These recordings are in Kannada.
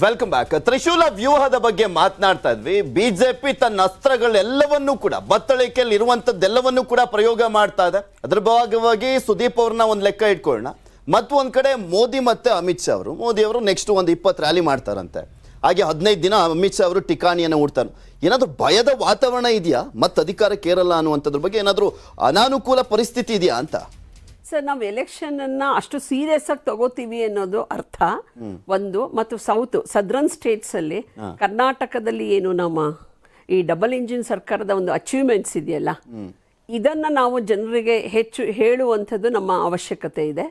ವೆಲ್ಕಮ್ ಬ್ಯಾಕ್ ತ್ರಿಶೂಲ ವ್ಯೂಹದ ಬಗ್ಗೆ ಮಾತನಾಡ್ತಾ ಇದ್ವಿ. ಬಿಜೆಪಿ ತನ್ನ ಅಸ್ತ್ರಗಳೆಲ್ಲವನ್ನೂ ಕೂಡ, ಬತ್ತಳಿಕೆಯಲ್ಲಿ ಇರುವಂತದ್ದೆಲ್ಲವನ್ನೂ ಕೂಡ ಪ್ರಯೋಗ ಮಾಡ್ತಾ ಇದೆ. ಅದ್ರ ಭಾಗವಾಗಿ ಸುದೀಪ್ ಅವ್ರನ್ನ ಒಂದು ಲೆಕ್ಕ ಇಟ್ಕೊಳ್ಳೋಣ. ಮತ್ತು ಒಂದ್ ಕಡೆ ಮೋದಿ ಮತ್ತೆ ಅಮಿತ್ ಶಾ ಅವರು. ಮೋದಿ ಅವರು ನೆಕ್ಸ್ಟ್ ಒಂದು ಇಪ್ಪತ್ತು ರ್ಯಾಲಿ ಮಾಡ್ತಾರಂತೆ. ಹಾಗೆ ಹದಿನೈದು ದಿನ ಅಮಿತ್ ಶಾ ಅವರು ಟಿಕಾಣಿಯನ್ನು ಉಡ್ತಾರೆ ಏನಾದರೂ ಭಯದ ವಾತಾವರಣ ಇದೆಯಾ? ಮತ್ತೆ ಅಧಿಕಾರಕ್ಕೇರಲ್ಲ ಅನ್ನುವಂಥದ್ರ ಬಗ್ಗೆ ಏನಾದರೂ ಅನಾನುಕೂಲ ಪರಿಸ್ಥಿತಿ ಇದೆಯಾ ಅಂತ? ನಾವು ಎಲೆಕ್ಷನ್ ಅನ್ನ ಅಷ್ಟು ಸೀರಿಯಸ್ ಆಗಿ ತಗೋತೀವಿ ಅನ್ನೋದು ಅರ್ಥ. ಒಂದು ಮತ್ತು ಸೌತ್ ಸದರ್ನ್ ಸ್ಟೇಟ್ಸ್ ಅಲ್ಲಿ ಕರ್ನಾಟಕದಲ್ಲಿ ಏನು ನಮ್ಮ ಈ ಡಬಲ್ ಇಂಜಿನ್ ಸರ್ಕಾರದ ಒಂದು ಅಚೀವ್ಮೆಂಟ್ಸ್ ಇದೆಯಲ್ಲ ಇದನ್ನ ನಾವು ಜನರಿಗೆ ಹೆಚ್ಚು ಹೇಳುವಂಥದ್ದು ನಮ್ಮ ಅವಶ್ಯಕತೆ ಇದೆ.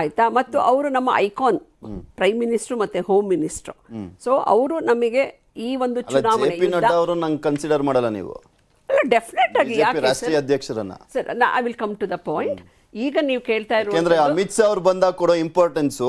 ಆಯ್ತಾ? ಮತ್ತು ಅವರು ನಮ್ಮ ಐಕಾನ್ ಪ್ರೈಮ್ ಮಿನಿಸ್ಟರ್ ಮತ್ತೆ ಹೋಮ್. ಮಿನಿಸ್ಟರ್ ಸೊ ಅವರು ನಮಗೆ ಈ ಒಂದು ಚುನಾವಣೆ ಕನ್ಸಿಡರ್ ಮಾಡಲ್ಲ ನೀವು. ಡೆಫಿನೆಟ್ ಆಗಿ ರಾಷ್ಟ್ರೀಯ ಅಧ್ಯಕ್ಷರನ್ನ. Sir I will come to the point ಈಗ ನೀವು ಕೇಳ್ತಾ ಇರುವುದು ಅಮಿತ್ ಶಾ ಅವ್ರು ಬಂದಾಗ ಕೊಡೋ ಇಂಪಾರ್ಟೆನ್ಸು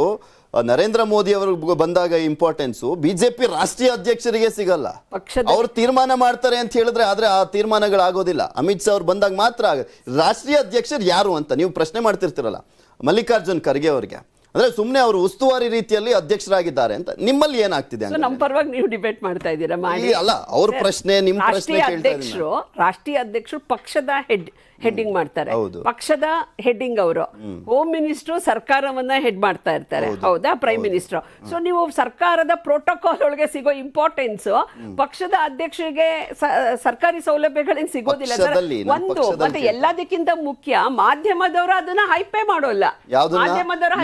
ನರೇಂದ್ರ ಮೋದಿ ಅವರು ಬಂದಾಗ ಇಂಪಾರ್ಟೆನ್ಸು ಬಿಜೆಪಿ ರಾಷ್ಟ್ರೀಯ ಅಧ್ಯಕ್ಷರಿಗೆ ಸಿಗಲ್ಲ. ಪಕ್ಷ ಅವ್ರು ತೀರ್ಮಾನ ಮಾಡ್ತಾರೆ ಅಂತ ಹೇಳಿದ್ರೆ ಆದ್ರೆ ಆ ತೀರ್ಮಾನಗಳಾಗೋದಿಲ್ಲ. ಅಮಿತ್ ಶಾ ಅವ್ರು ಬಂದಾಗ ಮಾತ್ರ ಆಗ ರಾಷ್ಟ್ರೀಯ ಅಧ್ಯಕ್ಷರು ಯಾರು ಅಂತ ನೀವು ಪ್ರಶ್ನೆ ಮಾಡ್ತಿರ್ತೀರಲ್ಲ ಮಲ್ಲಿಕಾರ್ಜುನ್ ಖರ್ಗೆ ಅವ್ರಿಗೆ. ಅಂದ್ರೆ ಸುಮ್ಮನೆ ಅವರು ಉಸ್ತುವಾರಿ ರೀತಿಯಲ್ಲಿ ಅಧ್ಯಕ್ಷರಾಗಿದ್ದಾರೆ ಅಂತ ನಿಮ್ಮಲ್ಲಿ ಏನಾಗ್ತಿದೆ? ನಮ್ಮ ಪರವಾಗಿ ನೀವು ಡಿಬೇಟ್ ಮಾಡ್ತಾ ಇದ್ದೀರಾ ಅಲ್ಲ ಅವ್ರ ಪ್ರಶ್ನೆ ನಿಮ್ಮ ಪ್ರಶ್ನೆ ಅಧ್ಯಕ್ಷರು ರಾಷ್ಟ್ರೀಯ ಅಧ್ಯಕ್ಷರು ಪಕ್ಷದ ಹೆಡ್ ಹೆಡ್ಡಿಂಗ್ ಮಾಡ್ತಾರೆ. ಪಕ್ಷದ ಹೆಡ್ಡಿಂಗ್ ಅವರು. ಹೋಮ್. ಮಿನಿಸ್ಟರ್ ಸರ್ಕಾರವನ್ನ ಹೆಡ್ ಮಾಡ್ತಾ ಇರ್ತಾರೆ. ಹೌದಾ. ಪ್ರೈಮ್ ಮಿನಿಸ್ಟರ್ ಸೊ ನೀವು ಸರ್ಕಾರದ ಪ್ರೋಟೋಕಾಲ್ ಒಳಗೆ ಸಿಗೋ ಇಂಪಾರ್ಟೆನ್ಸ್ ಪಕ್ಷದ ಅಧ್ಯಕ್ಷರಿಗೆ ಸರ್ಕಾರಿ ಸೌಲಭ್ಯಗಳೇನು ಸಿಗೋದಿಲ್ಲ. ಒಂದು ಮತ್ತೆ ಎಲ್ಲದಕ್ಕಿಂತ ಮುಖ್ಯ ಮಾಧ್ಯಮದವರು ಅದನ್ನ ಹೈಪೆ ಮಾಡೋಲ್ಲ. ಮಾಧ್ಯಮದವರು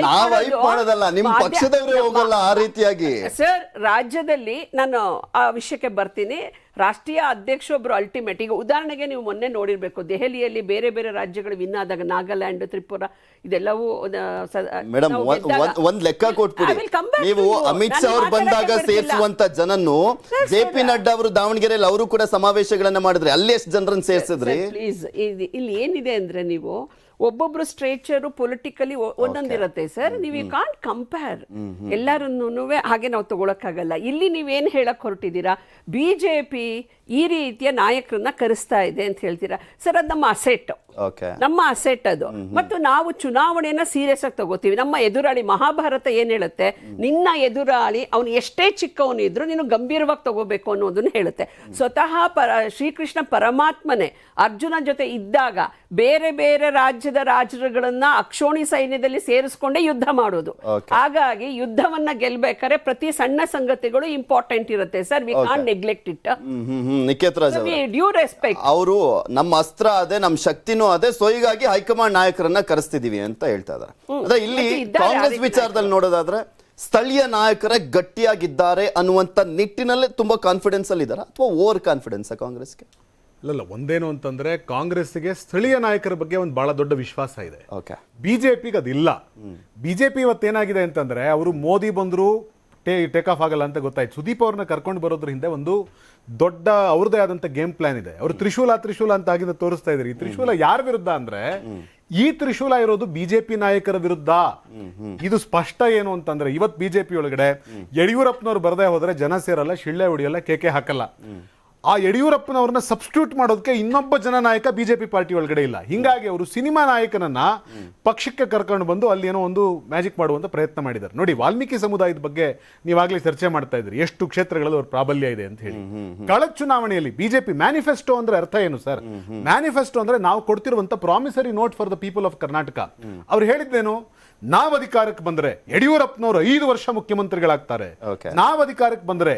ಸರ್ ರಾಜ್ಯದಲ್ಲಿ ನಾನು ಆ ವಿಷಯಕ್ಕೆ ಬರ್ತೀನಿ. ರಾಷ್ಟ್ರೀಯ ಅಧ್ಯಕ್ಷ ಒಬ್ರು ಅಲ್ಟಿಮೇಟ್ ಈಗ ಉದಾಹರಣೆಗೆ ನೀವು ಮೊನ್ನೆ ನೋಡಿರಬೇಕು ದೆಹಲಿಯಲ್ಲಿ ಬೇರೆ ಬೇರೆ ರಾಜ್ಯಗಳು ವಿನ್ ಆದಾಗ ನಾಗಾಲ್ಯಾಂಡ್ ತ್ರಿಪುರ ಇದೆಲ್ಲವೂ ಮೇಡಮ್ ಒಂದ್ ಲೆಕ್ಕ ಕೊಟ್ಬಿಡಿ. ನೀವು ಅಮಿತ್ ಶಾ ಅವ್ರು ಬಂದಾಗ. ಸೇರಿಸುವಂತ ಜನನ್ನು ಜೆ ಪಿ ನಡ್ಡಾ ಅವರು ದಾವಣಗೆರೆಯಲ್ಲಿ ಅವರು ಕೂಡ ಸಮಾವೇಶಗಳನ್ನ ಮಾಡಿದ್ರೆ ಅಲ್ಲಿ ಎಷ್ಟು ಜನರನ್ನ ಸೇರಿಸಿದ್ರಿ? ಪ್ಲೀಸ್ ಇಲ್ಲಿ ಏನಿದೆ ಅಂದ್ರೆ ನೀವು ಒಬ್ಬೊಬ್ರು ಸ್ಟ್ರೇಚರ್ ಪೊಲಿಟಿಕಲಿ ಒಂದೊಂದಿರುತ್ತೆ ಸರ್. ನೀವು ಯು ಕಾಂಟ್ ಕಂಪೇರ್ ಎಲ್ಲರನ್ನೂ ಹಾಗೆ ನಾವು ತಗೊಳಕ್ಕಾಗಲ್ಲ. ಇಲ್ಲಿ ನೀವೇನ್ ಹೇಳಕ್ ಹೊರಟಿದ್ದೀರಾ? ಬಿಜೆಪಿ ಈ ರೀತಿಯ ನಾಯಕರನ್ನ ಕರೆಸ್ತಾ ಇದೆ ಅಂತ ಹೇಳ್ತೀರಾ? ಸರ್ ಅದು ನಮ್ಮ ಅಸೆಟ್ ನಮ್ಮ ಅಸೆಟ್ ಅದು. ಮತ್ತು ನಾವು ಚುನಾವಣೆಯನ್ನ ಸೀರಿಯಸ್ ಆಗಿ ತಗೋತೀವಿ. ನಮ್ಮ ಎದುರಾಳಿ ಮಹಾಭಾರತ ಏನ್ ಹೇಳುತ್ತೆ? ನಿನ್ನ ಎದುರಾಳಿ ಅವನು ಎಷ್ಟೇ ಚಿಕ್ಕವನಿದ್ರು ನೀನು ಗಂಭೀರವಾಗಿ ತಗೋಬೇಕು ಅನ್ನೋದನ್ನ ಹೇಳುತ್ತೆ. ಸ್ವತಃ ಪರ ಶ್ರೀಕೃಷ್ಣ ಪರಮಾತ್ಮನೆ ಅರ್ಜುನ ಜೊತೆ ಇದ್ದಾಗ ಬೇರೆ ಬೇರೆ ರಾಜ್ಯದ ರಾಜರುಗಳನ್ನ ಅಕ್ಷೋಣಿ ಸೈನ್ಯದಲ್ಲಿ ಸೇರಿಸ್ಕೊಂಡೇ ಯುದ್ಧ ಮಾಡೋದು. ಹಾಗಾಗಿ ಯುದ್ಧವನ್ನ ಗೆಲ್ಬೇಕಾದ್ರೆ ಪ್ರತಿ ಸಣ್ಣ ಸಂಗತಿಗಳು ಇಂಪಾರ್ಟೆಂಟ್ ಇರುತ್ತೆ sir. We can't neglect it due respect ಅವರು ನಮ್ಮ ಅಸ್ತ್ರ ಅದೇ ನಮ್ಮ ಶಕ್ತಿನೂ ಅದೇ ಸೊ ಹೀಗಾಗಿ ಹೈಕಮಾಂಡ್ ನಾಯಕರನ್ನ ಕರೆಸ್ತಿದೀವಿ ಅಂತ ಹೇಳ್ತಾ ಇದಾರೆ ಅದೇ ಇಲ್ಲಿ ಇದ್ದಾರೆ ಕಾಂಗ್ರೆಸ್ ವಿಚಾರದಲ್ಲಿ ನೋಡೋದಾದ್ರೆ ಸ್ಥಳೀಯ ನಾಯಕರೇ ಗಟ್ಟಿಯಾಗಿದ್ದಾರೆ ಅನ್ನುವಂತ ನಿಟ್ಟಿನಲ್ಲೇ ತುಂಬಾ ಕಾನ್ಫಿಡೆನ್ಸ್ ಅಲ್ಲಿ ಇದಾರೆ ಅಥವಾ ಓವರ್ ಕಾನ್ಫಿಡೆನ್ಸ್ ಕಾಂಗ್ರೆಸ್ಗೆ? ಅಲ್ಲಲ್ಲ ಒಂದೇನು ಅಂತಂದ್ರೆ ಕಾಂಗ್ರೆಸ್ಗೆ ಸ್ಥಳೀಯ ನಾಯಕರ ಬಗ್ಗೆ ಒಂದು ಬಹಳ ದೊಡ್ಡ ವಿಶ್ವಾಸ ಇದೆ. ಬಿಜೆಪಿಗೆ ಅದಿಲ್ಲ. ಬಿಜೆಪಿ ಇವತ್ತೇನಾಗಿದೆ ಅಂತಂದ್ರೆ ಅವರು ಮೋದಿ ಬಂದ್ರು ಟೇ ಟೇಕ್ ಆಫ್ ಆಗಲ್ಲ ಅಂತ ಗೊತ್ತಾಯ್ತು. ಸುದೀಪ್ ಅವ್ರನ್ನ ಕರ್ಕೊಂಡು ಬರೋದ್ರ ಹಿಂದೆ ಒಂದು ದೊಡ್ಡ ಅವ್ರದೇ ಆದಂತ ಗೇಮ್ ಪ್ಲಾನ್ ಇದೆ. ಅವರು ತ್ರಿಶೂಲ ತ್ರಿಶೂಲ ಅಂತ ಆಗಿಂದ ತೋರಿಸ್ತಾ ಇದ್ರಿ. ಈ ತ್ರಿಶೂಲ ಯಾರ ವಿರುದ್ಧ ಅಂದ್ರೆ ಈ ತ್ರಿಶೂಲ ಇರೋದು ಬಿಜೆಪಿ ನಾಯಕರ ವಿರುದ್ಧ. ಇದು ಸ್ಪಷ್ಟ ಏನು ಅಂತಂದ್ರೆ ಇವತ್ ಬಿಜೆಪಿ ಒಳಗಡೆ ಯಡಿಯೂರಪ್ಪನವ್ರು ಬರದೇ ಹೋದ್ರೆ ಜನ ಸೇರಲ್ಲ ಶಿಳ್ಳೆ ಹೊಡಿಯಲ್ಲ ಕೇಕೆ ಹಾಕಲ್ಲ. ಆ ಯಡಿಯೂರಪ್ಪನವ್ರನ್ನ ಸಬ್ಸ್ಟಿಟ್ಯೂಟ್ ಮಾಡೋದಕ್ಕೆ ಇನ್ನೊಬ್ಬ ಜನನಾಯಕ ಬಿಜೆಪಿ ಪಾರ್ಟಿ ಒಳಗಡೆ ಇಲ್ಲ. ಹಿಂಗಾಗಿ ಅವರು ಸಿನಿಮಾ ನಾಯಕನನ್ನ ಪಕ್ಷಕ್ಕೆ ಕರ್ಕೊಂಡು ಬಂದು ಅಲ್ಲಿ ಏನೋ ಒಂದು ಮ್ಯಾಜಿಕ್ ಮಾಡುವಂತ ಪ್ರಯತ್ನ ಮಾಡಿದ್ದಾರೆ. ನೋಡಿ ವಾಲ್ಮೀಕಿ ಸಮುದಾಯದ ಬಗ್ಗೆ ನೀವಾಗ್ಲೇ ಚರ್ಚೆ ಮಾಡ್ತಾ ಇದ್ರಿ. ಎಷ್ಟು ಕ್ಷೇತ್ರಗಳಲ್ಲಿ ಅವ್ರ ಪ್ರಾಬಲ್ಯ ಇದೆ ಅಂತ ಹೇಳಿ. ಕಳೆದ ಚುನಾವಣೆಯಲ್ಲಿ ಬಿಜೆಪಿ ಮ್ಯಾನಿಫೆಸ್ಟೋ ಅಂದ್ರೆ ಅರ್ಥ ಏನು ಸರ್ ಮ್ಯಾನಿಫೆಸ್ಟೋ ಅಂದ್ರೆ ನಾವು ಕೊಡ್ತಿರುವಂತ promissory note for the people of Karnataka ಅವ್ರು ಹೇಳಿದ್ದೇನು? ನಾವ್ ಅಧಿಕಾರಕ್ಕೆ ಬಂದ್ರೆ ಯಡಿಯೂರಪ್ಪನವರು ಐದು ವರ್ಷ ಮುಖ್ಯಮಂತ್ರಿಗಳಾಗ್ತಾರೆ. ನಾವ್ ಅಧಿಕಾರಕ್ಕೆ ಬಂದ್ರೆ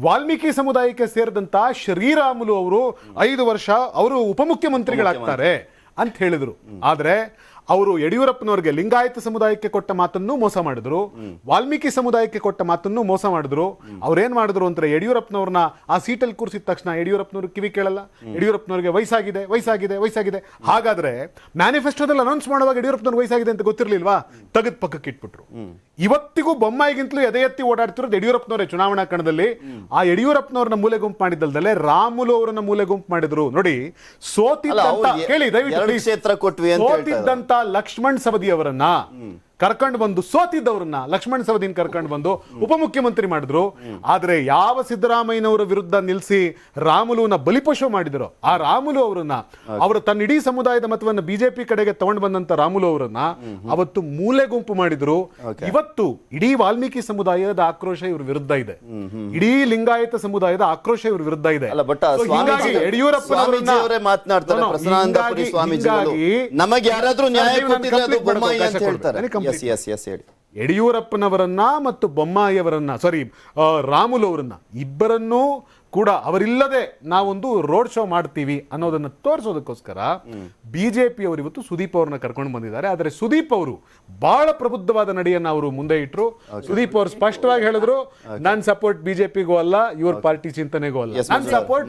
ವಾಲ್ಮೀಕಿ ಸಮುದಾಯಕ್ಕೆ ಸೇರಿದಂತ ಶ್ರೀರಾಮುಲು ಅವರು ಐದು ವರ್ಷ ಅವರು ಉಪಮುಖ್ಯಮಂತ್ರಿಗಳಾಗ್ತಾರೆ ಅಂತ ಹೇಳಿದ್ರು. ಆದ್ರೆ ಅವರು ಯಡಿಯೂರಪ್ಪನವರಿಗೆ ಲಿಂಗಾಯತ ಸಮುದಾಯಕ್ಕೆ ಕೊಟ್ಟ ಮಾತನ್ನು ಮೋಸ ಮಾಡಿದ್ರು. ವಾಲ್ಮೀಕಿ ಸಮುದಾಯಕ್ಕೆ ಕೊಟ್ಟ ಮಾತನ್ನು ಮೋಸ ಮಾಡಿದ್ರು. ಅವ್ರೇನ್ ಮಾಡಿದ್ರು ಅಂದ್ರೆ ಯಡಿಯೂರಪ್ಪನವ್ರನ್ನ ಆ ಸೀಟಲ್ಲಿ ಕೂರಿಸಿದ ತಕ್ಷಣ ಯಡಿಯೂರಪ್ಪನವ್ರು ಕಿವಿ ಕೇಳಲ್ಲ. ಯಡಿಯೂರಪ್ಪನವ್ರಿಗೆ ವಯಸ್ಸಾಗಿದೆ ವಯಸ್ಸಾಗಿದೆ ವಯಸ್ಸಾಗಿದೆ. ಹಾಗಾದ್ರೆ ಮ್ಯಾನಿಫೆಸ್ಟೋದಲ್ಲಿ ಅನೌನ್ಸ್ ಮಾಡುವಾಗ ಯಡಿಯೂರಪ್ಪನವ್ರಿಗೆ ವಯಸ್ಸಾಗಿದೆ ಅಂತ ಗೊತ್ತಿರ್ಲಿಲ್ವಾ? ತೆಗೆದ್ ಪಕ್ಕಕ್ಕೆ ಇಟ್ಬಿಟ್ರು. ಇವತ್ತಿಗೂ ಬೊಮ್ಮಾಯಿಗಿಂತಲೂ ಎದೆ ಎತ್ತಿ ಓಡಾಡ್ತಿರೋದು ಯಡಿಯೂರಪ್ಪನವರೇ ಚುನಾವಣಾ ಕಣದಲ್ಲಿ. ಆ ಯಡಿಯೂರಪ್ಪನವ್ರನ್ನ ಮೂಲೆ ಗುಂಪು ಮಾಡಿದ್ದಲ್ಲದೆ ರಾಮುಲು ಅವರನ್ನ ಮೂಲೆ ಗುಂಪು ಮಾಡಿದ್ರು. ನೋಡಿ ಸೋತಿದ್ದಂತ ಕೇಳಿ ದಯವಿಟ್ಟು ಕ್ಷೇತ್ರ ಕೊಟ್ವಿ ಸೋತಿದ್ದಂತ ಲಕ್ಷ್ಮಣ್ ಸವದಿ ಅವರನ್ನ ಕರ್ಕೊಂಡು ಬಂದು ಸೋತಿದ್ದವ್ರನ್ನ ಲಕ್ಷ್ಮಣ ಸವದಿನ ಕರ್ಕೊಂಡು ಬಂದು ಉಪಮುಖ್ಯಮಂತ್ರಿ ಮಾಡಿದ್ರು. ಆದ್ರೆ ಯಾವ ಸಿದ್ದರಾಮಯ್ಯನವರ ವಿರುದ್ಧ ನಿಲ್ಲಿಸಿ ರಾಮುಲುನ ಬಲಿಪಶು ಮಾಡಿದ್ರು ಆ ರಾಮುಲು ಅವರನ್ನ ಅವರು ತನ್ನ ಇಡೀ ಸಮುದಾಯದ ಮತವನ್ನು ಬಿಜೆಪಿ ಕಡೆಗೆ ತಗೊಂಡು ಬಂದಂತ ರಾಮುಲು ಅವರನ್ನ ಅವತ್ತು ಮೂಲೆ ಗುಂಪು ಮಾಡಿದ್ರು. ಇವತ್ತು ಇಡೀ ವಾಲ್ಮೀಕಿ ಸಮುದಾಯದ ಆಕ್ರೋಶ ಇವ್ರ ವಿರುದ್ಧ ಇದೆ. ಇಡೀ ಲಿಂಗಾಯತ ಸಮುದಾಯದ ಆಕ್ರೋಶ ಇವ್ರ ವಿರುದ್ಧ ಇದೆ. ಹೀಗಾಗಿ ಯಡಿಯೂರಪ್ಪನವರನ್ನ- ಮಾತನಾಡ್ತಾರೆ ಸ್ವಾಮೀಜಿಗಳು. ನಮಗೆ ಯಾರಾದ್ರೂ ನ್ಯಾಯ ಸರ್, ಕೊಟ್ಟಿದ್ರೆ ಅದು complete ಅಂತ ಹೇಳ್ತಾರೆ. ಕೊಡ್ಬೇಕು. ನನಗೆ ಎಸ್ ಎಸ್ ಎಸ್ ಹೇಳಿ ಯಡಿಯೂರಪ್ಪನವರನ್ನ ಮತ್ತು ಬೊಮ್ಮಾಯಿಯವರನ್ನ ಸಾರಿ ರಾಮುಲು ಅವರನ್ನ ಇಬ್ಬರನ್ನೂ ಕೂಡ ಅವರಿಲ್ಲದೆ ನಾವೊಂದು ರೋಡ್ ಶೋ ಮಾಡ್ತೀವಿ ಅನ್ನೋದನ್ನ ತೋರಿಸೋದಕ್ಕೋಸ್ಕರ ಬಿಜೆಪಿ ಅವರು ಇವತ್ತು ಸುದೀಪ್ ಅವ್ರನ್ನ ಕರ್ಕೊಂಡು ಬಂದಿದ್ದಾರೆ. ಆದರೆ ಸುದೀಪ್ ಅವರು ಬಹಳ ಪ್ರಬುದ್ಧವಾದ ನಡೆಯನ್ನು ಅವರು ಮುಂದೆ ಇಟ್ರು. ಸುದೀಪ್ ಅವರು ಸ್ಪಷ್ಟವಾಗಿ ಹೇಳಿದ್ರು ನನ್ನ ಸಪೋರ್ಟ್ ಬಿಜೆಪಿಗೂ ಅಲ್ಲ ಇವ್ರ ಪಾರ್ಟಿ ಚಿಂತನೆಗೂ ಅಲ್ಲ. ನನ್ನ ಸಪೋರ್ಟ್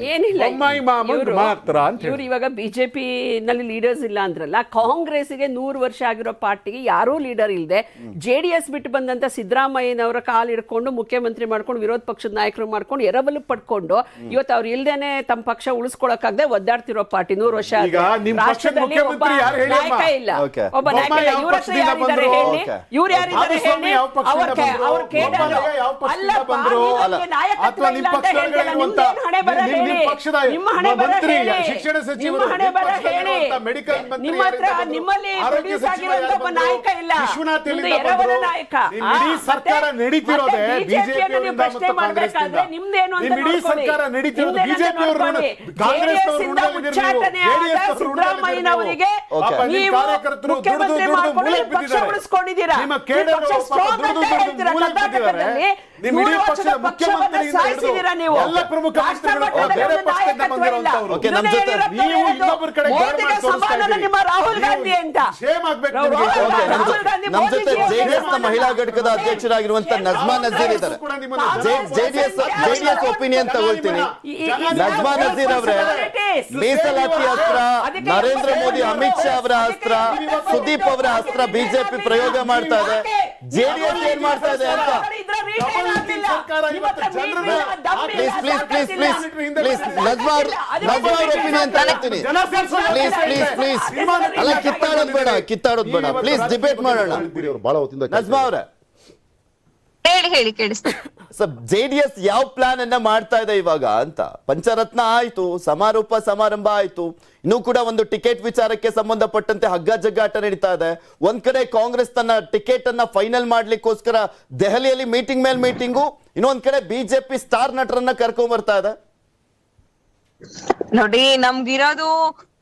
ಮಾತ್ರ ಅಂತ ಇವ್ರು ಇವಾಗ ಬಿಜೆಪಿ ನಲ್ಲಿ ಲೀಡರ್ಸ್ ಇಲ್ಲ ಅಂದ್ರಲ್ಲ ಕಾಂಗ್ರೆಸ್ಗೆ ನೂರು ವರ್ಷ ಆಗಿರೋ ಪಾರ್ಟಿಗೆ ಯಾರೂ ಲೀಡರ್ ಇಲ್ಲದೆ ಜೆ ಡಿ ಎಸ್ ಬಿಟ್ಟು ಬಂದಂತ ಸಿದ್ದರಾಮಯ್ಯನವರ ಕಾಲು ಹಿಡ್ಕೊಂಡು ಮುಖ್ಯಮಂತ್ರಿ ಮಾಡ್ಕೊಂಡು ವಿರೋಧ ಪಕ್ಷದ ನಾಯಕರು ಮಾಡ್ಕೊಂಡು ಎರವಲು ಪಡ್ಕೊಂಡು ಇವತ್ತು ಅವ್ರು ಇಲ್ದೇನೆ ತಮ್ಮ ಪಕ್ಷ ಉಳಿಸ್ಕೊಳಕಾಗದೆ ಒದ್ದಾಡ್ತಿರೋ ಪಾರ್ಟಿ ನೂರು ವರ್ಷ ರಾಷ್ಟ್ರದಲ್ಲಿ ಒಬ್ಬ ನಾಯಕ ಇಲ್ಲ ಒಬ್ಬ ನಾಯಕ ಇಲ್ಲ ಯಾವ ಇವ್ರ ಹತ್ರ ಯಾರಿದ್ದಾರೆ ಬಂದ್ರು? ಹೇಳಿ Okay. ಇವ್ರು ಯಾರಿದ್ದಾರೆ ಮಾಧುಸ್ವಾಮಿ ಹೇಳಿ ಅವ್ರ ಕೆ- ಬಂದ್ರು? ಅವ್ರ ಕೇಡರು ಬೊಮ್ಮಾಯಿ ಯಾವ ಪಕ್ಷದಿಂದ ಅಲ್ಲಪ್ಪ ಬಂದ್ರು? ನೀವು ಅಲ್ಲ. ನಮ್ಗೆ ನಾಯಕತ್ವ ಇಲ್ಲ ನಿಮ್ಮ ಅಂತ ಪಕ್ಷದೊಳಗಡೆ ನಿಮ್ದೇನ್ ಹಣೆ ಬರ ನಿಮ್ಮ- ನಿಮ್ಮ ಹೇಳಿ. ನಿಮ್ಮ ಹಣೆ ಬರ ಹೇಳಿ. ಶಿಕ್ಷಣ ಸಚಿವರು, ಹಣೆ ಬರ ಹೇಳಿ. ಮೆಡಿಕಲ್ ಮಂತ್ರಿ ನಿಮ್ಮ ಹತ್ರ ನಿಮ್ಮಲ್ಲಿ ಪ್ರೊಡ್ಯೂಸ್ ಆಗಿರುವಂತ ಒಬ್ಬ ನಾಯಕ ಇಲ್ಲ ಎರವಲ? ನಾಯಕ ಸರ್ಕಾರ ನಡೀತಿರೋದೇ ನೀವು ಪ್ರಶ್ನೆ ಮಾಡ್ಬೇಕಾದ್ರೆ ನಿಮ್ದೇನು ಅಂತ. ಸರ್ಕಾರ ನಡೀತಿರೋದು ಬಿಜೆಪಿ ಸಿದ್ದರಾಮಯ್ಯನವರಿಗೆ. ನೀವು. ಮುಖ್ಯಮಂತ್ರಿ ಮಾಡ್ಕೊಂಡು ಪಕ್ಷ ಉಳಿಸ್ಕೊಂಡಿದ್ದೀರಾ? ಅಂತ ಹೇಳ್ತೀರಾ? ಕರ್ನಾಟಕದಲ್ಲಿ ನಿಮ್ಮ ಇಡೀ ಪಕ್ಷದ ಎಲ್ಲ ಪ್ರಮುಖ ಮಂತ್ರಿಗಳು ಬೇರೆ ಪಕ್ಷದಿಂದ. ಬಂದಿರುವಂತವ್ರು ನೀವು ಇನ್ನೊಬ್ಬರ ಕಡೆ ಗೌರವ ನಿಮ್ಮ ಜೊತೆ- ಜೆಡಿಎಸ್ನ ಮಹಿಳಾ ಘಟಕದ ಅಧ್ಯಕ್ಷರಾಗಿರುವಂತ ನಜ್ಮಾ ನಜೀರ್ ಇದ್ದಾರೆ. ಜೆಡಿಎಸ್ ಜೆಡಿಎಸ್ ಒಪಿನಿಯನ್ ತಗೊಳ್ತೀನಿ ನಜ್ಮಾ ನಜೀರ್ ಅವರೇ ಮೀಸಲಾತಿ ಅಸ್ತ್ರ ನರೇಂದ್ರ ಮೋದಿ ಅಮಿತ್ ಶಾ ಅವರ ಅಸ್ತ್ರ ಸುದೀಪ್ ಅವರ ಅಸ್ತ್ರ ಬಿಜೆಪಿ ಪ್ರಯೋಗ ಮಾಡ್ತಾ ಇದೆ. ಜೆಡಿಎಸ್ ಏನ್ ಮಾಡ್ತಾ ಇದೆ ಅಂತ? Please please please please please Najma ಅವ್ರ ನಜ್ಮಾ ಅವ್ರ ಒಪಿನಿಯನ್ ತಗೊಳ್ತೀನಿ ಪ್ಲೀಸ್ ಪ್ಲೀಸ್ ಪ್ಲೀಸ್ ಅಲ್ಲ ಕಿತ್ತಾಡೋದ್ ಬೇಡ ಕಿತ್ತಾಡೋದ್ ಬೇಡ. ಪ್ಲೀಸ್ ಡಿಬೇಟ್ ಮಾಡೋಣ. ಅವ್ರು ಬಹಳ ಹೊತ್ತಿಂದ ನಜ್ಮಾ ಅವರೇ. ಹೇಳಿ ಹೇಳಿ ಕೇಳಿಸ್ತೀನಿ ಸರ್ ಎಸ್ ಯಾವ ಪ್ಲಾನ್ ಅನ್ನ ಮಾಡ್ತಾ ಇದೆ ಇವಾಗ ಅಂತ? ಪಂಚರತ್ನ ಆಯ್ತು ಸಮಾರೋಪ ಸಮಾರಂಭ ಆಯ್ತು. ಇನ್ನೂ ಕೂಡ ಒಂದು ಟಿಕೆಟ್ ವಿಚಾರಕ್ಕೆ ಸಂಬಂಧಪಟ್ಟಂತೆ ಹಗ್ಗ ಜಗ್ಗಾಟ ನಡೀತಾ ಇದೆ. ಒಂದ್ ಕಡೆ ಕಾಂಗ್ರೆಸ್ ತನ್ನ ಟಿಕೆಟ್ ಅನ್ನ ಫೈನಲ್ ಮಾಡ್ಲಿಕ್ಕೋಸ್ಕರ ದೆಹಲಿಯಲ್ಲಿ ಮೀಟಿಂಗ್ ಮೇಲೆ ಮೀಟಿಂಗು ಇನ್ನೊಂದ್ ಕಡೆ ಬಿಜೆಪಿ ಸ್ಟಾರ್ ನಟರನ್ನ ಕರ್ಕೊಂಡ್ ಬರ್ತಾ ಇದೆ. ನೋಡಿ ನಮ್ಗಿರೋದು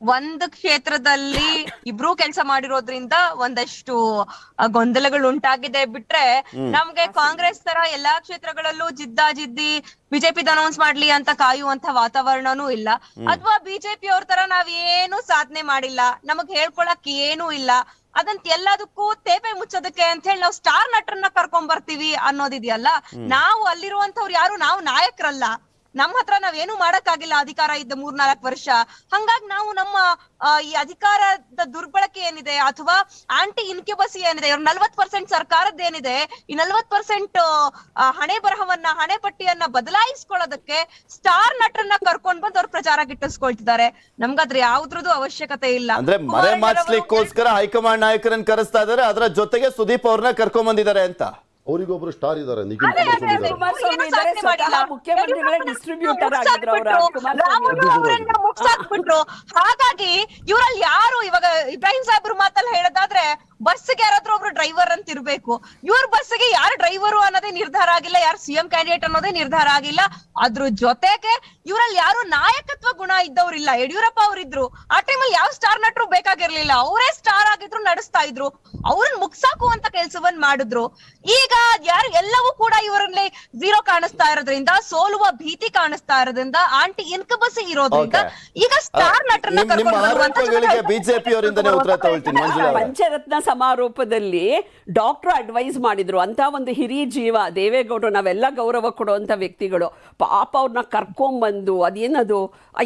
ಒಂದ್ ಕ್ಷೇತ್ರದಲ್ಲಿ ಇಬ್ರು ಕೆಲಸ ಮಾಡಿರೋದ್ರಿಂದ ಒಂದಷ್ಟು ಗೊಂದಲಗಳು ಉಂಟಾಗಿದೆ ಬಿಟ್ರೆ ನಮ್ಗೆ ಕಾಂಗ್ರೆಸ್ ತರ ಎಲ್ಲಾ ಕ್ಷೇತ್ರಗಳಲ್ಲೂ ಜಿದ್ದಾ ಜಿದ್ದಿ ಬಿಜೆಪಿ ಅನೌನ್ಸ್ ಮಾಡ್ಲಿ ಅಂತ ಕಾಯುವಂತ ವಾತಾವರಣನೂ ಇಲ್ಲ. ಅಥವಾ ಬಿಜೆಪಿ ಅವ್ರ ತರ ನಾವ್ ಏನು ಸಾಧನೆ ಮಾಡಿಲ್ಲ. ನಮಗ್ ಹೇಳ್ಕೊಳಕ್ ಏನೂ ಇಲ್ಲ. ಅದಂತ ಎಲ್ಲದಕ್ಕೂ ತೇಪೆ ಮುಚ್ಚೋದಕ್ಕೆ ಅಂತ ಹೇಳಿ ನಾವು ಸ್ಟಾರ್ ನಟರನ್ನ ಕರ್ಕೊಂಡ್ ಬರ್ತೀವಿ ಅನ್ನೋದಿದೆಯಲ್ಲ ನಾವು ಅಲ್ಲಿರುವಂತವ್ರು ಯಾರು? ನಾವು ನಾಯಕರಲ್ಲ. ನಮ್ಮ ಹತ್ರ ನಾವೇನು ಮಾಡಕ್ಕಾಗಿಲ್ಲ ಅಧಿಕಾರ ಇದ್ದ ಮೂರ್ನಾಲ್ಕು ವರ್ಷ. ಹಂಗಾಗಿ ನಾವು ನಮ್ಮ ಈ ಅಧಿಕಾರದ ದುರ್ಬಳಕೆ ಏನಿದೆ ಅಥವಾ ಆಂಟಿ ಇನ್ಕ್ಯುಬಸಿ ಏನಿದೆ ಇವ್ರ ನಲ್ವತ್ ಪರ್ಸೆಂಟ್ ಸರ್ಕಾರದ ಏನಿದೆ ಈ ನಲ್ವತ್ ಪರ್ಸೆಂಟ್ ಹಣೆ ಬರಹವನ್ನ ಹಣೆ ಪಟ್ಟಿಯನ್ನ ಬದಲಾಯಿಸ್ಕೊಳ್ಳೋದಕ್ಕೆ ಸ್ಟಾರ್ ನಟರನ್ನ ಕರ್ಕೊಂಡ್ ಬಂದು ಅವ್ರ ಪ್ರಚಾರ ಗಿಟ್ಟಿಸ್ಕೊಳ್ತಿದ್ದಾರೆ. ನಮ್ಗದ್ರ ಯಾವ್ದ್ರದ್ದು ಅವಶ್ಯಕತೆ ಇಲ್ಲ. ಅಂದ್ರೆ ಮರೆ ಮಾಡಿಸ್ಲಿಕ್ಕೋಸ್ಕರ ಮಾಚ್ಲಿಕ್ಕೋಸ್ಕರ ಹೈಕಮಾಂಡ್ ನಾಯಕರನ್ನ ಕರೆಸ್ತಾ ಇದಾರೆ ಅದರ ಜೊತೆಗೆ ಸುದೀಪ್ ಅವ್ರನ್ನ ಕರ್ಕೊಂಡ್ ಬಂದಿದ್ದಾರೆ ಅಂತ. ಅವರಿಗೊಬ್ರು ಸ್ಟಾರ್ ಇದ್ದಾರೆ ನಿಖಿಲ್ ಕುಮಾರಸ್ವಾಮಿ. ಇದ್ದಾರೆ. ಸ್ವತಃ ಮುಖ್ಯಮಂತ್ರಿಗಳೇ ಆಗಿದ್ರು ಅವ್ರು, ಹಾಗಾಗಿ ಇವರಲ್ಲಿ ಯಾರು ಇವಾಗ ಇಬ್ರಾಹಿಂ ಸಾಹೇಬ್ರು ಮಾತಲ್ಲಿ ಹೇಳೋದಾದ್ರೆ ಬಸ್ಗೆ ಯಾರಾದ್ರೂ ಒಬ್ರು ಡ್ರೈವರ್ ಅಂತ ಇರ್ಬೇಕು. ಇವ್ರ ಬಸ್ಗೆ ಯಾರು ಡ್ರೈವರು ಅನ್ನೋದೇ ನಿರ್ಧಾರ ಆಗಿಲ್ಲ ಯಾರು ಸಿಎಂ ಕ್ಯಾಂಡಿಡೇಟ್ ಅನ್ನೋದೇ ನಿರ್ಧಾರ ಆಗಿಲ್ಲ. ಅದ್ರ ಜೊತೆಗೆ ಇವರಲ್ಲಿ ಯಾರು ನಾಯಕತ್ವ ಗುಣ ಇದ್ದವ್ರಿಲ್ಲ. ಯಡಿಯೂರಪ್ಪ ಅವರಿದ್ರು. ಆ ಟೈಮಲ್ಲಿ ಯಾವ ಸ್ಟಾರ್ ನಟರು ಬೇಕಾಗಿರ್ಲಿಲ್ಲ. ಅವರೇ ಸ್ಟಾರ್ ಆಗಿದ್ರು ನಡೆಸ್ತಾ ಇದ್ರು. ಅವ್ರನ್ನ ಮುಗ್ಸಾಕುವಂತ ಕೆಲ್ಸವನ್ನ ಮಾಡಿದ್ರು. ಈಗ ಯಾರು ಎಲ್ಲವೂ ಕೂಡ ಇವರಲ್ಲಿ ಜೀರೋ ಕಾಣಿಸ್ತಾ ಇರೋದ್ರಿಂದ ಸೋಲುವ ಭೀತಿ ಕಾಣಿಸ್ತಾ ಇರೋದ್ರಿಂದ ಆಂಟಿ ಇನ್ಕಬಸಿ ಇರೋದ್ರಿಂದ ಈಗ ಸ್ಟಾರ್ ನಟರನ್ನ ಕರ್ಕೊಂಡು ಬಿಜೆಪಿ ಅವರಿಂದನೇ ಉತ್ತರ ತಗೊಳ್ತೀನಿ ಮಂಜುಳಾ ಸಮಾರೋಪದಲ್ಲಿ ಡಾಕ್ಟರ್ ಅಡ್ವೈಸ್ ಮಾಡಿದ್ರು. ಅಂತ ಒಂದು ಹಿರಿಯ ಜೀವ ದೇವೇಗೌಡರು ನಾವೆಲ್ಲ ಗೌರವ ಕೊಡುವಂತ ವ್ಯಕ್ತಿಗಳು. ಪಾಪ ಅವ್ರನ್ನ ಕರ್ಕೊಂಬಂದು ಅದೇನದು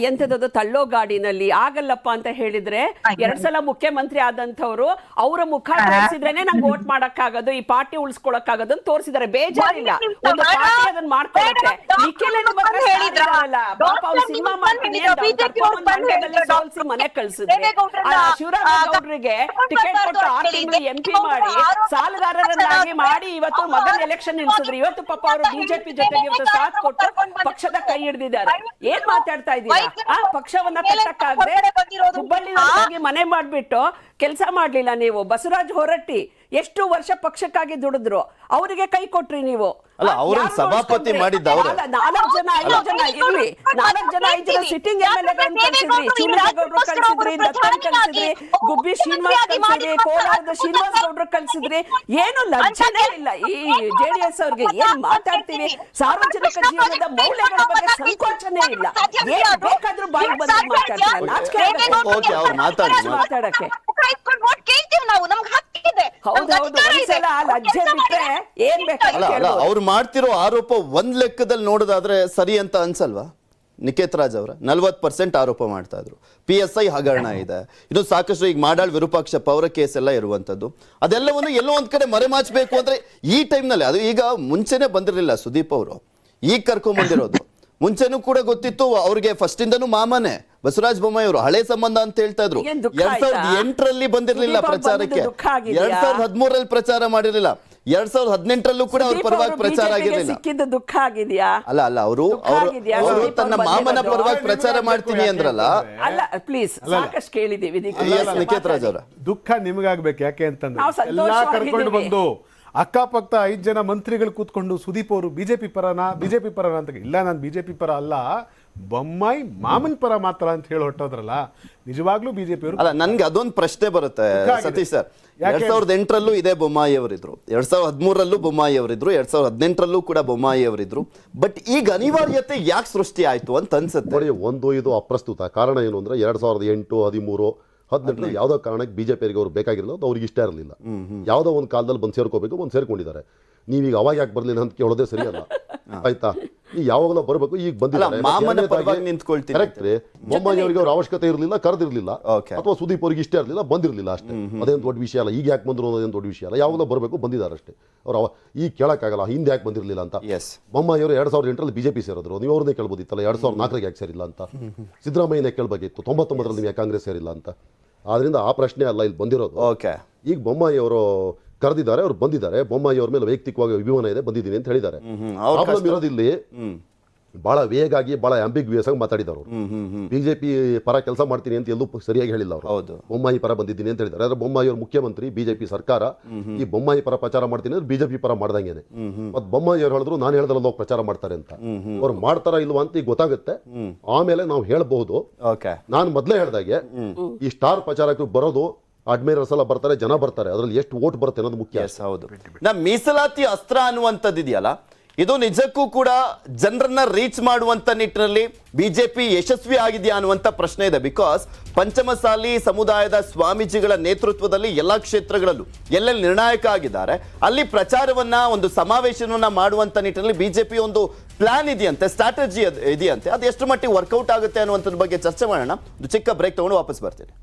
ಎಂಥದ್ದು ತಳ್ಳೋ ಗಾಡಿನಲ್ಲಿ ಆಗಲ್ಲಪ್ಪ ಅಂತ ಹೇಳಿದ್ರೆ ಎರಡ್ ಸಲ ಮುಖ್ಯಮಂತ್ರಿ ಆದಂಥವ್ರು ಅವರ ಮುಖ ತೋರಿಸಿದ್ರೇನೆ ನಂಗೆ ವೋಟ್ ಮಾಡಕ್ಕಾಗೋದು ಈ ಪಾರ್ಟಿ ಉಳಿಸ್ಕೊಳಕ್ಕಾಗೋದು ಅಂತ ತೋರಿಸಿದ್ದಾರೆ. ಬೇಜಾರಿಲ್ಲ. ಒಂದು ಪಾರ್ಟಿ ಅದನ್ನ ಹೇಳಿದ್ರಲ್ಲ ಪಾಪ ಅವ್ರು ಸಿನಿಮಾ ಮಾಡ್ತೀನಿ ಮನೆ ಕಳ್ಸಿದ್ರೆ. ಶಿವರಾಮ ಗೌಡ್ರಿಗೆ ಟಿಕೆಟ್ ಕೊಟ್ಟು ಆರ್ ತಿಂಗಳು ಎಂ ಪಿ ಮಾಡಿ ಸಾಲಗಾರರನ್ನಾಗಿ ಮಾಡಿ ಇವತ್ತು ಮೊದಲ ಎಲೆಕ್ಷನ್ ನಿಲ್ಸಿದ್ರು. ಇವತ್ತು ಪಾಪ ಅವರು ಬಿಜೆಪಿ ಜೊತೆಗೆ ಇವತ್ತು ಸಾಥ್ ಕೊಟ್ಟು ಪಕ್ಷದ ಕೈ ಹಿಡಿದಿದ್ದಾರೆ. ಏನ್ ಮಾತಾಡ್ತಾ ಇದ್ದೀರಾ ಆ ಪಕ್ಷವನ್ನ ಕಟ್ಟಕ್ಕಾಗದೆ ಹುಬ್ಬಳ್ಳಿ ಹೋಗಿ ಮನೆ ಮಾಡ್ಬಿಟ್ಟು ಕೆಲಸ ಮಾಡ್ಲಿಲ್ಲ ನೀವು. ಬಸವರಾಜ್ ಹೊರಟ್ಟಿ ಎಷ್ಟು ವರ್ಷ ಪಕ್ಷಕ್ಕಾಗಿ ದುಡಿದ್ರು? ಅವರಿಗೆ ಕೈ ಕೊಟ್ರಿ ನೀವು. ಅಲ್ಲ, ಅವರು ಅವ್ರನ್ನ ಸಭಾಪತಿ ಮಾಡಿದ್ದವರು ಮಾಡಿದ್ದ ಅವ್ರೆ. ನಾಲ್ಕು ಜನ ಐದು ಜನ ಇರ್ಲಿ. ನಾಲ್ಕು ಜನ ಐದು ಜನ ಸಿಟ್ಟಿಂಗ್ ಎಂ ಎಲ್ ಎಗಳನ್ನು ಕಳಿಸಿದ್ರಿ ಚೂನಗೌಡರು ಕಳಿಸಿದ್ರಿ ದತ್ತನ್ ಕಳಿಸಿದ್ರಿ ಗುಬ್ಬಿ ಶ್ರೀನಿವಾಸ್ ಕಳಿಸಿದ್ರಿ ಕೋಲಾರದ ಶ್ರೀನಿವಾಸ್ ಗೌಡ್ರು ಕಳಿಸಿದ್ರಿ. ಏನು ಲಜ್ಜನೆ ಇಲ್ಲ ಈ ಜೆಡಿಎಸ್ ಅವ್ರಿಗೆ. ಏನ್ ಮಾತಾಡ್ತೀವಿ? ಸಾರ್ವಜನಿಕ ಜೀವನದ ಮೌಲ್ಯಗಳ ಬಗ್ಗೆ ಸಂಕೋಚನೆ ಇಲ್ಲ. ಏನ್ ಬೇಕಾದ್ರೂ ಬಾಯಿ ಬಂದು ಮಾತಾಡ್ತಾರೆ? ನಾಚಿಕೆ. ಮಾತಾಡಕ್ಕೆ? ನಾವು. ನಮ್ಗೆ ಏನ್ ಬೇಕಾದ್ರೂ ಅವ್ರು ಮಾಡ್ತಿರೋ ಆರೋಪ ಒಂದ್ ಲೆಕ್ಕದಲ್ಲಿ ನೋಡೋದಾದ್ರೆ ಸರಿ ಅಂತ ಅನ್ಸಲ್ವಾ? ನಿಕೇತ್ ರಾಜ್ ಅವರ ನಲ್ವತ್ ಪರ್ಸೆಂಟ್ ಆರೋಪ ಮಾಡ್ತಾ ಇದ್ರು. ಪಿ ಎಸ್ ಐ ಹಗರಣ ಇದೆ. ಇನ್ನು ಸಾಕಷ್ಟು ಈಗ ಮಾಡಾಳ್ ವಿರೂಪಾಕ್ಷಪ್ಪ ಅವರ ಕೇಸ್ ಎಲ್ಲ ಇರುವಂತದ್ದು. ಅದೆಲ್ಲವನ್ನು ಎಲ್ಲೋ ಒಂದ್ ಕಡೆ ಮರೆಮಾಚಬೇಕು ಅಂದ್ರೆ ಈ ಟೈಮ್ನಲ್ಲಿ ಅದು ಈಗ ಮುಂಚೆನೆ ಬಂದಿರಲಿಲ್ಲ ಸುದೀಪ್ ಅವರು. ಈಗ ಕರ್ಕೊಂಡ್ ಬಂದಿರೋದು ಮುಂಚೆನೂ ಕೂಡ ಗೊತ್ತಿತ್ತು ಅವ್ರಿಗೆ ಫಸ್ಟ್ ಇಂದನೂ ಮಾಮನೆ. ಬಸವರಾಜ ಬೊಮ್ಮಾಯಿ ಅವರು ಹಳೆ ಸಂಬಂಧ ಅಂತ ಹೇಳ್ತಾ ಇದ್ರು. ಎರಡ್ ಸಾವಿರದ? ಎಂಟರಲ್ಲಿ ಬಂದಿರಲಿಲ್ಲ ಪ್ರಚಾರಕ್ಕೆ. ಎರಡ್ ಸಾವಿರದ ಹದಿಮೂರಲ್ಲಿ ಪ್ರಚಾರ ಮಾಡಿರಲಿಲ್ಲ. ಎರಡ್ ಸಾವಿರದ ಹದಿನೆಂಟರಲ್ಲೂ ಕೂಡ ಅವ್ರ ಪರವಾಗಿ ಪ್ರಚಾರ ಆಗಿರಲಿಲ್ಲ. ದುಃಖ ಆಗಿದೆಯಾ? ಅಲ್ಲ ಅಲ್ಲ ಅವರು ಅವರು ತನ್ನ ಮಾಮನ? ಪರವಾಗಿ ಪ್ರಚಾರ ಮಾಡ್ತೀನಿ ಅಂದ್ರಲ್ಲ? ಅಲ್ಲ ಪ್ಲೀಸ್ ಸಾಕಷ್ಟು ಕೇಳಿದೀವಿ ರಾಜ್ ಅವರ. ದುಃಖ ನಿಮಗಾಗ್ಬೇಕು ಯಾಕೆ ಅಂತಂದ್ರೆ? ಎಲ್ಲಾ. ಕರ್ಕೊಂಡು ಬಂದು ಅಕ್ಕಪಕ್ಕ ಐದು ಜನ ಮಂತ್ರಿಗಳು ಕೂತ್ಕೊಂಡು ಸುದೀಪ್ ಅವರು ಬಿಜೆಪಿ ಪರನಾ ಬಿಜೆಪಿ ಪರನಾ ಅಂತ ಇಲ್ಲ ನಾನು ಬಿಜೆಪಿ ಪರ ಅಲ್ಲ. ಬೊಮ್ಮಾಯಿ ಮಾಮನ್ ಪರ ಮಾತ್ರ ಅಂತ ಹೇಳಿ ಹೊಟ್ಟೋದ್ರಲ್ಲ ನಿಜವಾಗ್ಲೂ ಬಿಜೆಪಿ ಅವರು ಅಲ್ಲ ನನ್ಗೆ ಅದೊಂದು ಪ್ರಶ್ನೆ ಬರುತ್ತೆ ಸತೀಶ್ ಸರ್? ಎರಡ್ ಸಾವಿರದ ಎಂಟರಲ್ಲೂ ಇದೇ ಬೊಮ್ಮಾಯಿ ಅವರಿದ್ರು. ಎರಡ್ ಸಾವಿರದ ಹದಿಮೂರಲ್ಲೂ ಬೊಮ್ಮಾಯಿ ಅವರಿದ್ರು ಎರಡ್ ಸಾವಿರದ ಹದಿನೆಂಟರಲ್ಲೂ ಕೂಡ ಬೊಮ್ಮಾಯಿ ಅವರಿದ್ರು. ಬಟ್ ಈಗ ಅನಿವಾರ್ಯತೆ ಯಾಕೆ ಸೃಷ್ಟಿ ಆಯ್ತು ಅಂತ ಅನ್ಸುತ್ತೆ. ಒಂದು ಇದು ಅಪ್ರಸ್ತುತ. ಕಾರಣ ಏನು ಅಂದ್ರೆ ಎರಡ್ ಸಾವಿರದ ಎಂಟು ಹದಿಮೂರು ಹದಿನೆಂಟು ಯಾವ್ದೋ ಕಾರಣಕ್ಕೆ ಬಿಜೆಪಿಯವರಿಗೆ ಅವ್ರು ಬೇಕಾಗಿರಲಿಲ್ಲ ಅದು ಅವ್ರಿಗೆ ಇಷ್ಟ ಇರಲಿಲ್ಲ. ಯಾವ್ದೋ ಒಂದು ಕಾಲದಲ್ಲಿ ಬಂದು ಸೇರ್ಕೋಬೇಕು ಬಂದು ಸೇರ್ಕೊಂಡಿದ್ದಾರೆ. ನೀವೀಗ ಅವಾಗ ಯಾಕೆ ಬರಲಿಲ್ಲ ಅಂತ ಕೇಳೋದೇ ಸರಿಯಲ್ಲ. ಆಯ್ತಾ? ಈ ಯಾವಾಗಲೂ ಬರಬೇಕು ಈಗ ಬಂದಿಲ್ಲ ನಿಂತ್ಕೊಳ್ತೀನಿ ಕರೆಕ್ಟ್ ರೀ. ಬೊಮ್ಮಾಯಿ ಅವರಿಗೆ ಅವ್ರ ಅವಶ್ಯಕತೆ ಇರಲಿಲ್ಲ ಕರೆದಿರಲಿಲ್ಲ. ಅಥವಾ ಸುದೀಪ್ ಅವ್ರಿಗೆ ಇಷ್ಟ ಇರಲಿಲ್ಲ ಬಂದಿರಲಿಲ್ಲ ಅಷ್ಟೇ. ಅದೇನು ದೊಡ್ಡ ವಿಷಯ ಅಲ್ಲ ಈಗ ಯಾಕೆ ಬಂದ್ರು ಅನ್ನೋದೇನು ದೊಡ್ಡ ವಿಷಯ ಅಲ್ಲ. ಯಾವಾಗಲೂ ಬರಬೇಕು ಬಂದಿದ್ದಾರೆ ಅಷ್ಟೇ. ಅವ್ರು ಅವ ಈಗ ಕೇಳಕ್ಕಾಗಲ್ಲ ಹಿಂದೆ ಯಾಕೆ ಬಂದಿರಲಿಲ್ಲ ಅಂತ. ಎಸ್ ಬೊಮ್ಮಾಯಿ ಅವರು ಎರಡ್ ಸಾವಿರದ ಎಂಟರಲ್ಲಿ ಬಿಜೆಪಿ ಸೇರಿದ್ರು. ನೀವು ಅವ್ರನ್ನೇ ಕೇಳ್ಬೋದಿತ್ತಲ್ಲ ಎರಡ್ ಸಾವಿರದ ನಾಲ್ಕರಿಗೆ ಯಾಕೆ ಸೇರಿಲ್ಲ ಅಂತ. ಸಿದ್ದರಾಮಯ್ಯನೇ ಕೇಳಬೇಕಿತ್ತು. ತೊಂಬತ್ತೊಂಬತ್ತರಲ್ಲಿ ನೀವು ಯಾಕೆ ಕಾಂಗ್ರೆಸ್ ಸೇರಿಲ್ಲ ಅಂತ. ಆದ್ರಿಂದ ಆ ಪ್ರಶ್ನೆ ಅಲ್ಲ ಇಲ್ಲಿ ಬಂದಿರೋದು. ಓಕೆ ಈಗ ಬೊಮ್ಮಾಯಿ ಅವರು ಕರೆದಿದ್ದಾರೆ ಅವ್ರು ಬಂದಿದ್ದಾರೆ. ಬೊಮ್ಮಾಯಿ ಅವ್ರ ಮೇಲೆ ವೈಯಕ್ತಿಕವಾಗಿ ಅಭಿಮಾನ ಇದೆ ಬಂದಿದ್ದೀನಿ ಅಂತ ಹೇಳಿದ್ದಾರೆ. ಪ್ರಾಬ್ಲಮ್ ಇರೋದಿಲ್ಲಿ ಬಹಳ ವೇಗಾಗಿ ಬಹಳ ಆಂಬಿಗ್ವಿಯಸ್ ಆಗಿ ಮಾತಾಡಿದ್ದಾರೆ ಅವರು ಬಿಜೆಪಿ ಪರ ಕೆಲಸ ಮಾಡ್ತೀನಿ ಅಂತ ಎಲ್ಲೂ ಸರಿಯಾಗಿ ಹೇಳಿಲ್ಲ ಅವರು. ಹೌದು. ಬೊಮ್ಮಾಯಿ ಪರ ಬಂದಿದ್ದೀನಿ ಅಂತ ಹೇಳಿದ್ದಾರೆ. ಆದ್ರೆ ಬೊಮ್ಮಾಯಿ ಅವರು ಮುಖ್ಯಮಂತ್ರಿ ಬಿಜೆಪಿ ಸರ್ಕಾರ ಈ ಬೊಮ್ಮಾಯಿ ಪರ ಪ್ರಚಾರ ಮಾಡ್ತೀನಿ ಅಂದ್ರೆ ಬಿಜೆಪಿ ಪರ ಮಾಡ್ದಂಗೆ ಮತ್ ಬೊಮ್ಮಾಯಿ ಅವ್ರು ಹೇಳಿದ್ರು ನಾನು ಹೇಳಿದ್ರೆ ಹೋಗಿ ಪ್ರಚಾರ ಮಾಡ್ತಾರೆ ಅಂತ. ಅವ್ರು ಮಾಡ್ತಾರ ಇಲ್ವಾ ಅಂತ ಈಗ ಗೊತ್ತಾಗುತ್ತೆ. ಆಮೇಲೆ ನಾವು ಹೇಳ್ಬಹುದು. ನಾನು ಮೊದಲೇ ಹೇಳ್ದಾಗೆ ಈ ಸ್ಟಾರ್ ಪ್ರಚಾರಕ್ಕೆ ಬರೋದು ಅಡ್ಮಿರಲ್ಸ್ ಸಲ ಬರ್ತಾರೆ ಜನ ಬರ್ತಾರೆ. ಅದರಲ್ಲಿ ಎಷ್ಟು ಓಟ್ ಬರುತ್ತೆ ಅನ್ನೋದು ಮುಖ್ಯ ಎಸ್ ಹೌದು. ನಾ ಮೀಸಲಾತಿ ಅಸ್ತ್ರ ಅನ್ನುವಂಥದ್ದು ಇದೆಯಲ್ಲ ಇದು ನಿಜಕ್ಕೂ ಕೂಡ ಜನರನ್ನ ರೀಚ್ ಮಾಡುವಂತ ನಿಟ್ಟಿನಲ್ಲಿ ಬಿಜೆಪಿ ಯಶಸ್ವಿ ಆಗಿದೆಯಾ ಅನ್ನುವಂತ ಪ್ರಶ್ನೆ ಇದೆ. ಬಿಕಾಸ್ ಪಂಚಮಸಾಲಿ ಸಮುದಾಯದ ಸ್ವಾಮೀಜಿಗಳ ನೇತೃತ್ವದಲ್ಲಿ ಎಲ್ಲಾ ಕ್ಷೇತ್ರಗಳಲ್ಲೂ ಎಲ್ಲೆಲ್ಲಿ ನಿರ್ಣಾಯಕ ಆಗಿದ್ದಾರೆ ಅಲ್ಲಿ ಪ್ರಚಾರವನ್ನ ಒಂದು ಸಮಾವೇಶವನ್ನ ಮಾಡುವಂತ ನಿಟ್ಟಿನಲ್ಲಿ ಬಿಜೆಪಿ ಒಂದು ಪ್ಲಾನ್ ಇದೆಯಂತೆ ಸ್ಟ್ರಾಟಜಿ ಇದೆಯಂತೆ. ಅದು ಎಷ್ಟು ಮಟ್ಟಿಗೆ ವರ್ಕೌಟ್ ಆಗುತ್ತೆ ಅನ್ನುವಂಥದ್ರ ಬಗ್ಗೆ ಚರ್ಚೆ ಮಾಡೋಣ. ಒಂದು ಚಿಕ್ಕ ಬ್ರೇಕ್ ತಗೊಂಡು ವಾಪಸ್ ಬರ್ತೀನಿ.